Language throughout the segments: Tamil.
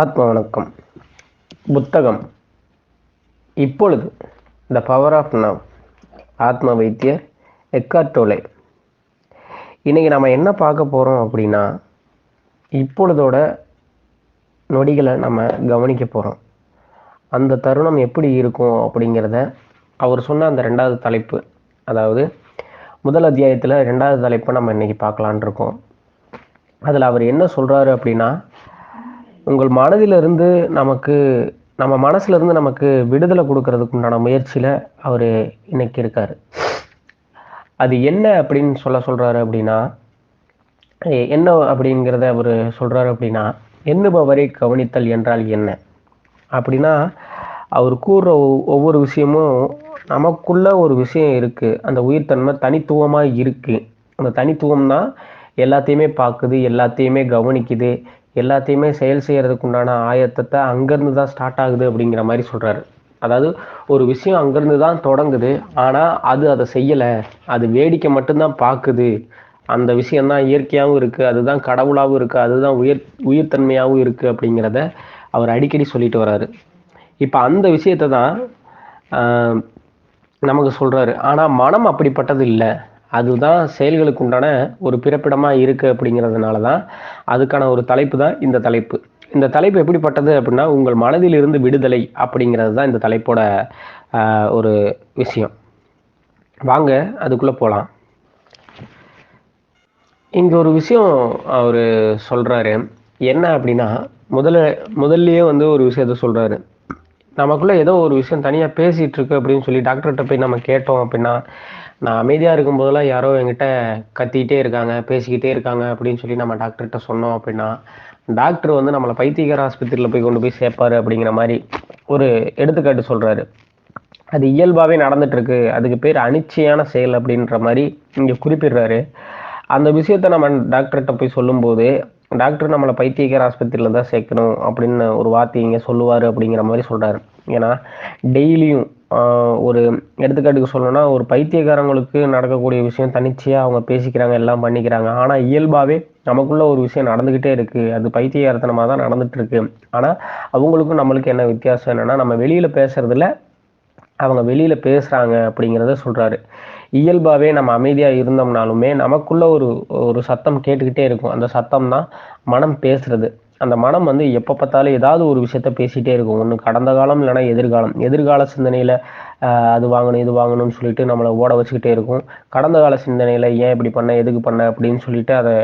ஆத்ம வணக்கம் புத்தகம். இப்பொழுது த பவர் ஆஃப் நவ் ஆத்ம வைத்தியர் எக்கார்ட் இன்றைக்கி இன்னைக்கு நம்ம என்ன பார்க்க போகிறோம் அப்படின்னா இப்பொழுதோட நொடிகளை நம்ம கவனிக்க போகிறோம் அந்த தருணம் எப்படி இருக்கும் அப்படிங்கிறத அவர் சொன்ன அந்த ரெண்டாவது தலைப்பு அதாவது முதல் அத்தியாயத்தில் ரெண்டாவது தலைப்பை நம்ம இன்னைக்கு பார்க்கலான் இருக்கோம். அதில் அவர் என்ன சொல்கிறாரு அப்படின்னா உங்கள் மனதிலிருந்து நமக்கு நம்ம மனசுலேருந்து நமக்கு விடுதலை கொடுக்கறதுக்கு உண்டான முயற்சியில் அவர் இன்னைக்கு இருக்கார். அது என்ன அப்படின்னு சொல்ல சொல்கிறாரு அப்படின்னா என்ன அப்படிங்கிறத அவர் சொல்கிறாரு அப்படின்னா எண்ணுபவரை கவனித்தல் என்றால் என்ன? அப்படின்னா அவர் கூறுற ஒவ்வொரு விஷயமும் நமக்குள்ள ஒரு விஷயம் இருக்குது அந்த உயிர்த்தன்மை தனித்துவமாக இருக்குது அந்த தனித்துவம் தான் எல்லாத்தையுமே பார்க்குது எல்லாத்தையுமே கவனிக்குது. எல்லாத்தையுமே செயல் செய்கிறதுக்கு உண்டான ஆயத்தத்தை அங்கேருந்து தான் ஸ்டார்ட் ஆகுது அப்படிங்கிற மாதிரி சொல்கிறாரு அதாவது ஒரு விஷயம் அங்கேருந்து தான் தொடங்குது ஆனால் அது அதை செய்யலை. அது வேடிக்கை மட்டும்தான் பார்க்குது. அந்த விஷயந்தான் இயற்கையாகவும் இருக்குது அதுதான் கடவுளாகவும் இருக்குது அதுதான் உயிர் உயிர்த்தன்மையாகவும் இருக்குது அப்படிங்கிறத அவர் அடிக்கடி சொல்லிட்டு வராரு இப்போ அந்த விஷயத்தை தான் நமக்கு சொல்கிறாரு ஆனால் மனம் அப்படிப்பட்டது இல்லை. அதுதான் செயல்களுக்கு உண்டான ஒரு பிறப்பிடமாக இருக்குது அப்படிங்கிறதுனால தான் அதுக்கான ஒரு தலைப்பு தான் இந்த தலைப்பு. இந்த தலைப்பு எப்படிப்பட்டது அப்படின்னா உங்கள் மனதிலிருந்து விடுதலை அப்படிங்கிறது தான் இந்த தலைப்போட ஆஹ், ஒரு விஷயம். வாங்க அதுக்குள்ளே போகலாம் இங்கே ஒரு விஷயம் அவர் சொல்கிறாரு என்ன அப்படின்னா முதல்ல முதல்லயே வந்து ஒரு விஷயத்த சொல்கிறாரு நமக்குள்ளே ஏதோ ஒரு விஷயம் தனியாக பேசிகிட்டு இருக்கு அப்படின்னு சொல்லி டாக்டர்கிட்ட போய் நம்ம கேட்டோம் அப்படின்னா நான் அமைதியாக இருக்கும்போதெல்லாம் யாரோ என்கிட்ட கத்திக்கிட்டே இருக்காங்க பேசிக்கிட்டே இருக்காங்க அப்படின்னு சொல்லி நம்ம டாக்டர்கிட்ட சொன்னோம் அப்படின்னா டாக்டர் வந்து நம்மளை பைத்தியக்கார ஆஸ்பத்திரியில் போய் கொண்டு போய் சேர்ப்பாரு அப்படிங்கிற மாதிரி ஒரு எடுத்துக்காட்டு சொல்கிறாரு அது இயல்பாகவே நடந்துட்டுருக்கு அதுக்கு பேர் அனிச்சையான செயல் அப்படின்ற மாதிரி இங்கே குறிப்பிடுறாரு. அந்த விஷயத்த நம்ம டாக்டர்கிட்ட போய் சொல்லும்போது டாக்டர் நம்மளை பைத்தியக்கார ஆஸ்பத்திரியில் தான் சேர்க்கணும் அப்படின்னு ஒரு வார்த்தை இங்கே சொல்லுவார் அப்படிங்கிற மாதிரி சொல்கிறாரு ஏன்னா டெய்லியும் ஒரு எடுத்துக்காட்டுக்கு சொல்லணும்னா ஒரு பைத்தியக்காரங்களுக்கு நடக்கக்கூடிய விஷயம் தனிச்சையாக அவங்க பேசிக்கிறாங்க எல்லாம் பண்ணிக்கிறாங்க. ஆனால் இயல்பாகவே நமக்குள்ள ஒரு விஷயம் நடந்துக்கிட்டே இருக்குது அது பைத்தியகாரத்தனமாக தான் நடந்துகிட்ருக்கு ஆனால் அவங்களுக்கும் நம்மளுக்கு என்ன வித்தியாசம் என்னன்னா நம்ம வெளியில் பேசுகிறதுல அவங்க வெளியில் பேசுகிறாங்க அப்படிங்கிறத சொல்கிறாரு இயல்பாகவே நம்ம அமைதியாக இருந்தோம்னாலுமே நமக்குள்ள ஒரு ஒரு சத்தம் கேட்டுக்கிட்டே இருக்கும். அந்த சத்தம் தான் மனம் பேசுறது. அந்த மனம் வந்து எப்போ பார்த்தாலும் ஏதாவது ஒரு விஷயத்த பேசிகிட்டே இருக்கும். ஒன்று கடந்த காலம் இல்லைன்னா எதிர்காலம். எதிர்கால சிந்தனையில் அது வாங்கணும் இது வாங்கணும்னு சொல்லிட்டு நம்மளை ஓட வச்சுக்கிட்டே இருக்கும். கடந்த கால சிந்தனையில் ஏன் இப்படி பண்ண எதுக்கு பண்ண அப்படின்னு சொல்லிட்டு அதை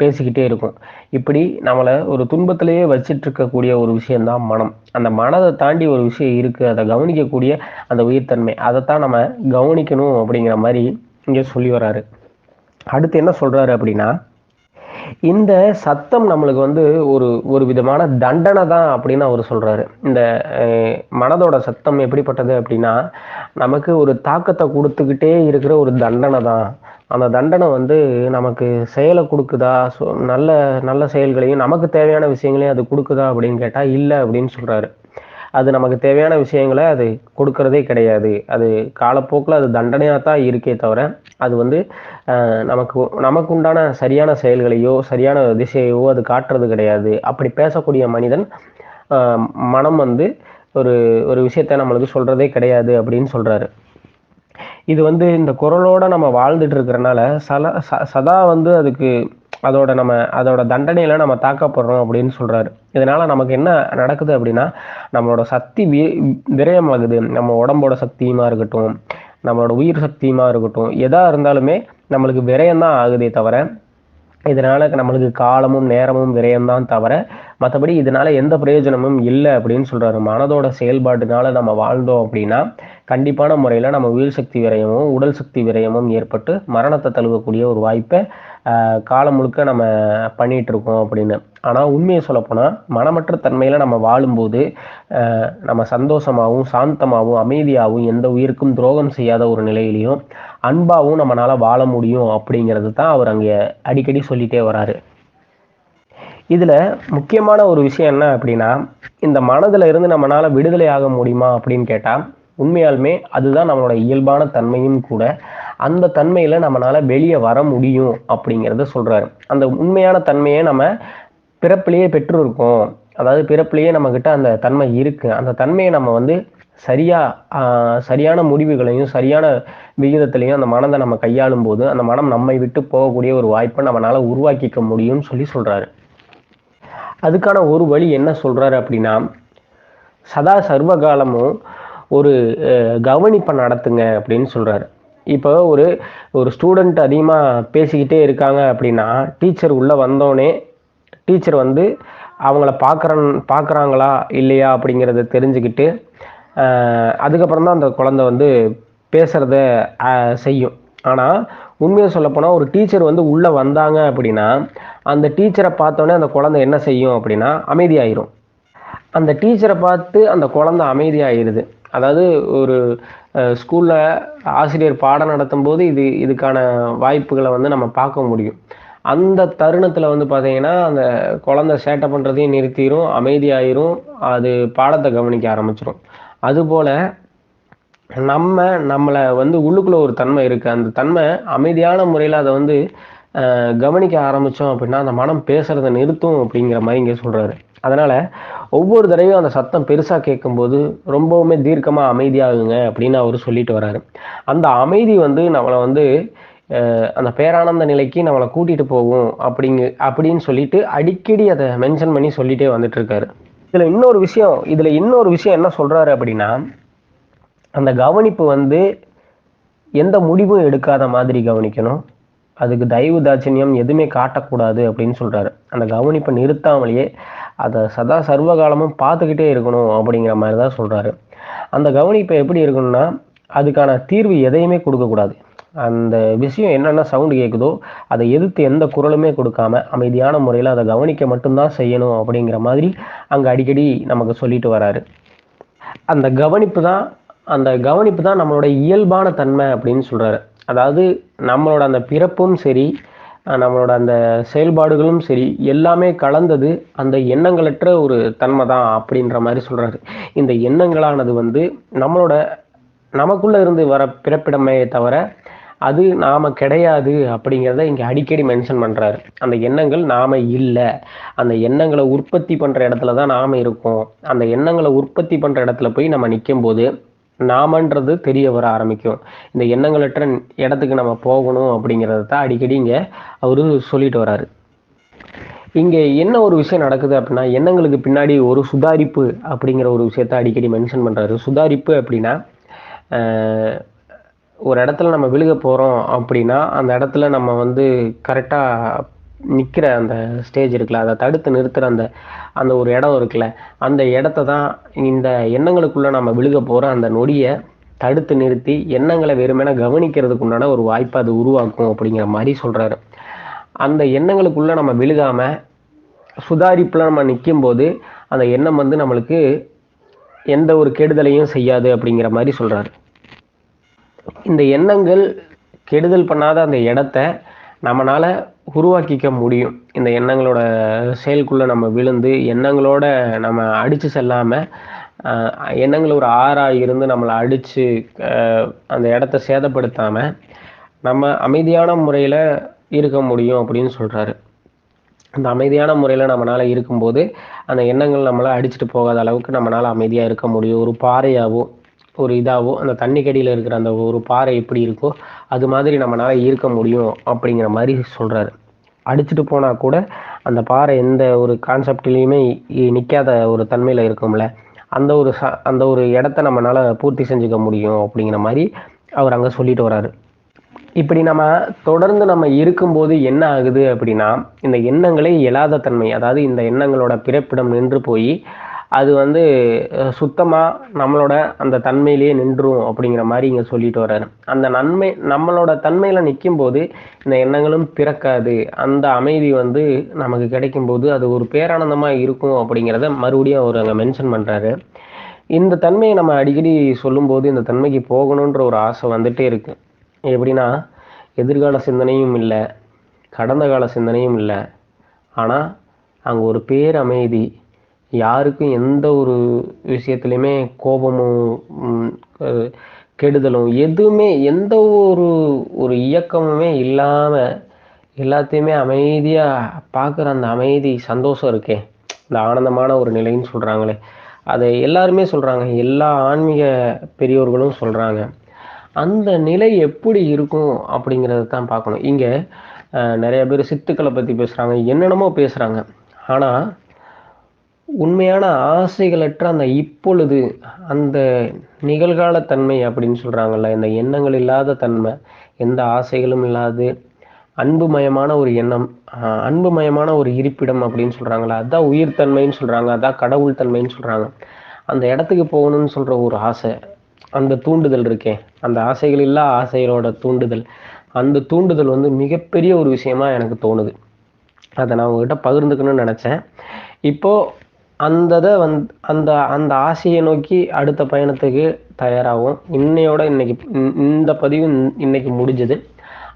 பேசிக்கிட்டே இருக்கும். இப்படி நம்மளை ஒரு துன்பத்திலேயே வச்சிட்டு இருக்கக்கூடிய ஒரு விஷயந்தான் மனம். அந்த மனதை தாண்டி ஒரு விஷயம் இருக்குது அதை கவனிக்கக்கூடிய அந்த உயிர்த்தன்மை. அதைத்தான் நம்ம கவனிக்கணும் அப்படிங்கிற மாதிரி இங்கே சொல்லி வராரு. அடுத்து என்ன சொல்கிறாரு அப்படின்னா இந்த சத்தம் நம்மளுக்கு வந்து ஒரு ஒரு விதமான தண்டனை தான் அப்படின்னு அவர் சொல்றாரு. இந்த அஹ், மனதோட சத்தம் எப்படிப்பட்டது அப்படின்னா நமக்கு ஒரு தாக்கத்தை கொடுத்துக்கிட்டே இருக்கிற ஒரு தண்டனை தான். அந்த தண்டனை வந்து நமக்கு செயலை கொடுக்குதா? நல்ல நல்ல செயல்களையும் நமக்கு தேவையான விஷயங்களையும் அது கொடுக்குதா அப்படின்னு கேட்டால் இல்லை அப்படின்னு சொல்றாரு. அது நமக்கு தேவையான விஷயங்களை அது கொடுக்கறதே கிடையாது. அது காலப்போக்கில் அது தண்டனையாக தான் இருக்கே தவிர அது வந்து நமக்கு நமக்கு உண்டான சரியான செயல்களையோ சரியான திசையோ அது காட்டுறது கிடையாது. அப்படி பேசக்கூடிய மனிதன் மனம் வந்து ஒரு ஒரு விஷயத்த நம்மளுக்கு சொல்கிறதே கிடையாது அப்படின்னு சொல்கிறாரு இது வந்து இந்த குரலோட நம்ம வாழ்ந்துட்டு இருக்கிறனால சல ச- சதா வந்து அதுக்கு அதோட நம்ம அதோட தண்டனையில நம்ம தாக்கப்படுறோம் அப்படின்னு சொல்றாரு. இதனால நமக்கு என்ன நடக்குது அப்படின்னா நம்மளோட சக்தி வி- விரயமாகுது. நம்ம உடம்போட சக்தியுமா இருக்கட்டும் நம்மளோட உயிர் சக்தியுமா இருக்கட்டும் எதா இருந்தாலுமே நம்மளுக்கு விரயம்தான் ஆகுதே தவிர இதனால நம்மளுக்கு காலமும் நேரமும் விரயம்தான் தவிர மற்றபடி இதனால எந்த பிரயோஜனமும் இல்லை அப்படின்னு சொல்றாரு. மனதோட செயல்பாடுனால நம்ம வாழ்ந்தோம் அப்படின்னா கண்டிப்பான முறையில் நம்ம உயிர் சக்தி விரயமும் உடல் சக்தி விரயமும் ஏற்பட்டு மரணத்தை தழுவக்கூடிய ஒரு வாய்ப்பை காலம் முழுக்க நம்ம பண்ணிகிட்டு இருக்கோம் அப்படின்னு. ஆனால் உண்மையை சொல்லப்போனால் மனமற்ற தன்மையில் நம்ம வாழும்போது நம்ம சந்தோஷமாகவும் சாந்தமாகவும் அமைதியாகவும் எந்த உயிருக்கும் துரோகம் செய்யாத ஒரு நிலையிலையும் அன்பாகவும் நம்மளால் வாழ முடியும் அப்படிங்கிறது தான் அவர் அங்கே அடிக்கடி சொல்லிட்டே வராரு. இதில் முக்கியமான ஒரு விஷயம் என்ன அப்படின்னா இந்த மனதில் இருந்து நம்மளால விடுதலை ஆக முடியுமா அப்படின்னு கேட்டால் உண்மையாலுமே அதுதான் நம்மளோட இயல்பான தன்மையும் கூட அந்த தன்மையில் நம்மளால் வெளியே வர முடியும் அப்படிங்கிறத சொல்கிறாரு அந்த உண்மையான தன்மையை நம்ம பிறப்பிலேயே பெற்றிருக்கோம். அதாவது பிறப்புலேயே நம்மக்கிட்ட அந்த தன்மை இருக்குது அந்த தன்மையை நம்ம வந்து சரியாக சரியான முடிவுகளையும் சரியான விகிதத்திலையும் அந்த மனதை நம்ம கையாளும் போது அந்த மனம் நம்மை விட்டு போகக்கூடிய ஒரு வாய்ப்பை நம்மளால் உருவாக்கிக்க முடியும்னு சொல்லி சொல்கிறாரு அதுக்கான ஒரு வழி என்ன சொல்கிறாரு அப்படின்னா சதா சர்வகாலமும் ஒரு கவனிப்பை நடத்துங்க அப்படின்னு சொல்கிறாரு இப்போ ஒரு ஒரு ஸ்டூடெண்ட் அதிகமாக பேசிக்கிட்டே இருக்காங்க அப்படின்னா டீச்சர் உள்ளே வந்தோடனே டீச்சர் வந்து அவங்கள பார்க்குறன் பார்க்குறாங்களா இல்லையா அப்படிங்கிறத தெரிஞ்சுக்கிட்டு அதுக்கப்புறம் தான் அந்த குழந்தை வந்து பேசுகிறத செய்யும். ஆனால் உண்மையை சொல்லப்போனால் ஒரு டீச்சர் வந்து உள்ளே வந்தாங்க அப்படின்னா அந்த டீச்சரை பார்த்தோன்னே அந்த குழந்தை என்ன செய்யும் அப்படின்னா அமைதியாயிரும். அந்த டீச்சரை பார்த்து அந்த குழந்தை அமைதியாகிடுது அதாவது ஒரு ஸ்கூலில் ஆசிரியர் பாடம் நடத்தும் போது இது இதுக்கான வாய்ப்புகளை வந்து நம்ம பார்க்க முடியும். அந்த தருணத்தில் வந்து பார்த்தீங்கன்னா அந்த குழந்த சேட்டை பண்ணுறதையும் நிறுத்திடும் அமைதியாயிரும் அது பாடத்தை கவனிக்க ஆரம்பிச்சிடும் அதுபோல் நம்ம நம்மளை வந்து உள்ளுக்குள்ளே ஒரு தன்மை இருக்குது அந்த தன்மை அமைதியான முறையில் அதை வந்து கவனிக்க ஆரம்பித்தோம் அப்படின்னா அந்த மனம் பேசுகிறத நிறுத்தும் அப்படிங்கிற மாதிரி இங்கே சொல்கிறாரு அதனால் ஒவ்வொரு தடவையும் அந்த சத்தம் பெருசாக கேட்கும்போது ரொம்பவுமே தீர்க்கமாக அமைதியாகுங்க அப்படின்னு அவர் சொல்லிட்டு வர்றாரு அந்த அமைதி வந்து நம்மளை வந்து அந்த பேரானந்த நிலைக்கு நம்மளை கூட்டிகிட்டு போகும் அப்படிங்க அப்படின்னு சொல்லிட்டு அடிக்கடி அதை மென்ஷன் பண்ணி சொல்லிகிட்டே வந்துட்டுருக்காரு இதில் இன்னொரு விஷயம் இதில் இன்னொரு விஷயம் என்ன சொல்கிறாரு அப்படின்னா அந்த கவனிப்பு வந்து எந்த முடிவும் எடுக்காத மாதிரி கவனிக்கணும். அதுக்கு தயவு தாட்சண்யம் எதுவுமே காட்டக்கூடாது அப்படின்னு சொல்கிறாரு அந்த கவனிப்பை நிறுத்தாமலேயே அதை சதா சர்வகாலமும் பார்த்துக்கிட்டே இருக்கணும் அப்படிங்கிற மாதிரி தான் சொல்கிறாரு அந்த கவனிப்பை எப்படி இருக்கணும்னா அதுக்கான தீர்வு எதையுமே கொடுக்கக்கூடாது. அந்த விஷயம் என்னென்ன சவுண்டு கேட்குதோ அதை எதிர்த்து எந்த குரலுமே கொடுக்காம அமைதியான முறையில் அதை கவனிக்க மட்டும்தான் செய்யணும் அப்படிங்கிற மாதிரி அங்கே அடிக்கடி நமக்கு சொல்லிட்டு வராரு. அந்த கவனிப்பு தான் அந்த கவனிப்பு தான் நம்மளோட இயல்பான தன்மை அப்படின்னு சொல்கிறாரு அதாவது நம்மளோட அந்த பிறப்பும் சரி நம்மளோட அந்த செயல்பாடுகளும் சரி எல்லாமே கலந்தது அந்த எண்ணங்களற்ற ஒரு தன்மை தான் அப்படின்ற மாதிரி சொல்கிறாரு இந்த எண்ணங்களானது வந்து நம்மளோட நமக்குள்ளே இருந்து வர பிறப்பிடமே தவிர அது நாம் கிடையாது அப்படிங்கிறத இங்கே அடிக்கடி மென்ஷன் பண்ணுறாரு அந்த எண்ணங்கள் நாம் இல்லை. அந்த எண்ணங்களை உற்பத்தி பண்ணுற இடத்துல தான் நாம் இருக்கோம். அந்த எண்ணங்களை உற்பத்தி பண்ணுற இடத்துல போய் நம்ம நிற்கும் போது நாமன்றது தெரிய வர ஆரம்பிக்கும். இந்த எண்ணங்களற்ற இடத்துக்கு நம்ம போகணும் அப்படிங்கிறத தான் அடிக்கடி இங்கே அவரு சொல்லிட்டு வராரு. இங்கே என்ன ஒரு விஷயம் நடக்குது அப்படின்னா எண்ணங்களுக்கு பின்னாடி ஒரு சுதாரிப்பு அப்படிங்கிற ஒரு விஷயத்த அடிக்கடி மென்ஷன் பண்ணுறாரு சுதாரிப்பு அப்படின்னா ஒரு இடத்துல நம்ம விழுக போகிறோம் அப்படின்னா அந்த இடத்துல நம்ம வந்து கரெக்டாக நிற்கிற அந்த ஸ்டேஜ் இருக்குல்ல அதை தடுத்து நிறுத்துகிற அந்த அந்த ஒரு இடம் இருக்குல்ல அந்த இடத்த தான் இந்த எண்ணங்களுக்குள்ளே நம்ம விழுக போகிற அந்த நொடியை தடுத்து நிறுத்தி எண்ணங்களை வெறுமனே கவனிக்கிறதுக்கு உண்டான ஒரு வாய்ப்பை அது உருவாக்கும் அப்படிங்கிற மாதிரி சொல்கிறாரு அந்த எண்ணங்களுக்குள்ளே நம்ம விழுகாமல் சுதாரிப்பில் நம்ம நிற்கும் போது அந்த எண்ணம் வந்து நம்மளுக்கு எந்த ஒரு கெடுதலையும் செய்யாது அப்படிங்கிற மாதிரி சொல்கிறாரு இந்த எண்ணங்கள் கெடுதல் பண்ணாத அந்த இடத்த நம்மளால் உருவாக்கிக்க முடியும். இந்த எண்ணங்களோட செயலுக்குள்ளே நம்ம விழுந்து எண்ணங்களோட நம்ம அடித்து செல்லாமல் எண்ணங்கள் ஒரு ஆறாக இருந்து நம்மளை அடித்து அந்த இடத்த சேதப்படுத்தாமல் நம்ம அமைதியான முறையில் இருக்க முடியும் அப்படின்னு சொல்கிறாரு அந்த அமைதியான முறையில் நம்மளால் இருக்கும்போது அந்த எண்ணங்கள் நம்மளை அடிச்சுட்டு போகாத அளவுக்கு நம்மளால் அமைதியாக இருக்க முடியும். ஒரு பாறையாகவோ ஒரு இதாகவோ அந்த தண்ணிக்கடியில் இருக்கிற அந்த ஒரு பாறை எப்படி இருக்கோ அது மாதிரி நம்மளால் இருக்க முடியும் அப்படிங்கிற மாதிரி சொல்கிறாரு அடிச்சுட்டு போனால் கூட அந்த பாறை எந்த ஒரு கான்செப்ட்லேயுமே நிற்காத ஒரு தன்மையில் இருக்கும்ல. அந்த ஒரு ச அந்த ஒரு இடத்த நம்மளால் பூர்த்தி செஞ்சுக்க முடியும் அப்படிங்கிற மாதிரி அவர் அங்கே சொல்லிட்டு வராரு இப்படி நம்ம தொடர்ந்து நம்ம இருக்கும்போது என்ன ஆகுது அப்படின்னா இந்த எண்ணங்களே எழாத தன்மை அதாவது இந்த எண்ணங்களோட பிறப்பிடம் நின்று போய் அது வந்து சுத்தமாக நம்மளோட அந்த தன்மையிலேயே நின்றும் அப்படிங்கிற மாதிரி இங்கே சொல்லிட்டு வர்றாரு. அந்த நன்மை நம்மளோட தன்மையில் நிற்கும் போது இந்த எண்ணங்களும் பிறக்காது. அந்த அமைதி வந்து நமக்கு கிடைக்கும் போது அது ஒரு பேரானந்தமாக இருக்கும் அப்படிங்கிறத மறுபடியும் அவர் அங்கே மென்ஷன் பண்ணுறாரு இந்த தன்மையை நம்ம அடிக்கடி சொல்லும்போது இந்த தன்மைக்கு போகணுன்ற ஒரு ஆசை வந்துட்டே இருக்கு. எப்படின்னா எதிர்கால சிந்தனையும் இல்லை கடந்த கால சிந்தனையும் இல்லை. ஆனால் அங்கே ஒரு பேரமைதி யாருக்கும் எந்த ஒரு விஷயத்துலையுமே கோபமும் கெடுதலும் எதுவுமே எந்த ஒரு ஒரு இயக்கமுமே இல்லாமல் எல்லாத்தையுமே அமைதியாக பார்க்குற அந்த அமைதி சந்தோஷம் இருக்கே. இந்த ஆனந்தமான ஒரு நிலைன்னு சொல்கிறாங்களே அதை எல்லாருமே சொல்கிறாங்க எல்லா ஆன்மீக பெரியோர்களும் சொல்கிறாங்க அந்த நிலை எப்படி இருக்கும் அப்படிங்கிறத தான் பார்க்கணும். இங்கே நிறைய பேர் சித்துக்களை பற்றி பேசுகிறாங்க என்னென்னமோ பேசுகிறாங்க ஆனால் உண்மையான ஆசைகளற்ற அந்த இப்பொழுது அந்த நிகழ்கால தன்மை அப்படின்னு சொல்கிறாங்கல்ல இந்த எண்ணங்கள் இல்லாத தன்மை எந்த ஆசைகளும் இல்லாது அன்புமயமான ஒரு எண்ணம் அன்புமயமான ஒரு இருப்பிடம் அப்படின்னு சொல்கிறாங்களா அதான் உயிர் தன்மைன்னு சொல்கிறாங்க அதான் கடவுள் தன்மைன்னு சொல்கிறாங்க அந்த இடத்துக்கு போகணும்னு சொல்கிற ஒரு ஆசை அந்த தூண்டுதல் இருக்கே அந்த ஆசைகள் இல்லா ஆசைகளோட தூண்டுதல் அந்த தூண்டுதல் வந்து மிகப்பெரிய ஒரு விஷயமா எனக்கு தோணுது. அதை நான் உங்ககிட்ட பகிர்ந்துக்கணும்னு நினச்சேன். இப்போது அந்த இதை வந் அந்த அந்த ஆசையை நோக்கி அடுத்த பயணத்துக்கு தயாராகும் இன்னையோட இன்னைக்கு இந்த பதிவு இன்னைக்கு முடிஞ்சது.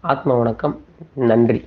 ஆத்ம வணக்கம். நன்றி.